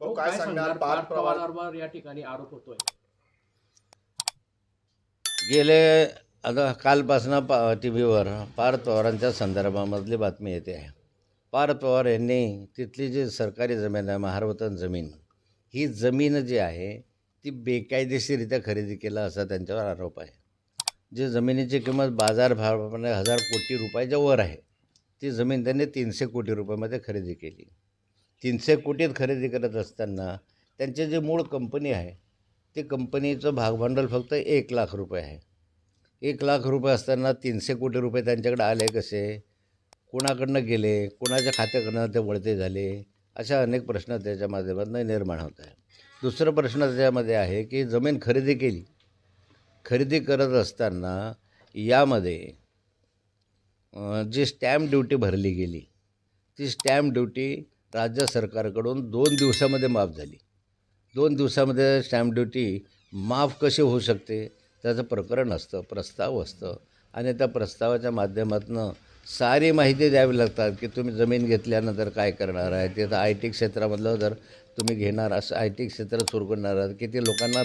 भाऊ काय सांगणार? पवारांवर या ठिकाणी आरोप होतोय. गेले आता कालपासनं पा टी व्हीवर पार्थ पवारांच्या संदर्भामधली बातमी येते आहे. पार्थ पवार यांनी तिथली जी सरकारी जमीन आहे महारवतन जमीन ही जमीन जी आहे ती बेकायदेशीरित्या खरेदी केला असा त्यांच्यावर आरोप आहे. जी जमिनीची किंमत बाजारभावाप्रमाणे हजार कोटी रुपयाच्या वर आहे ती जमीन त्यांनी तीनशे कोटी रुपयामध्ये खरेदी केली. तीनशे कोटीत खरेदी करत असताना त्यांची जी मूळ कंपनी आहे ते कंपनीचं भागभांडवल फक्त एक लाख रुपये आहे. एक लाख रुपये असताना तीनशे कोटी रुपये त्यांच्याकडे आले कसे? कोणाकडनं गेले? कोणाच्या खात्याकडनं ते वळते झाले? अशा अनेक प्रश्न त्याच्या माध्यमातून निर्माण होत आहे दुसरा प्रश्न त्याच्यामध्ये आहे की जमीन खरेदी केली. खरेदी करत असताना यामध्ये जी स्टॅम्प ड्युटी भरली गेली ती स्टॅम्प ड्युटी राज्य सरकारकडून दोन दिवसामध्ये माफ झाली. दोन दिवसामध्ये स्टॅम्प ड्युटी माफ कशी होऊ शकते? त्याचं प्रकरण असतं प्रस्ताव असतं. आणि त्या प्रस्तावाच्या माध्यमातून सारी माहिती द्यावी लागतात की तुम्ही जमीन घेतल्यानंतर काय करणार आहे? तिथं आय टी क्षेत्रामधलं जर तुम्ही घेणार असं आय टी क्षेत्र सुरू करणार आहात किती लोकांना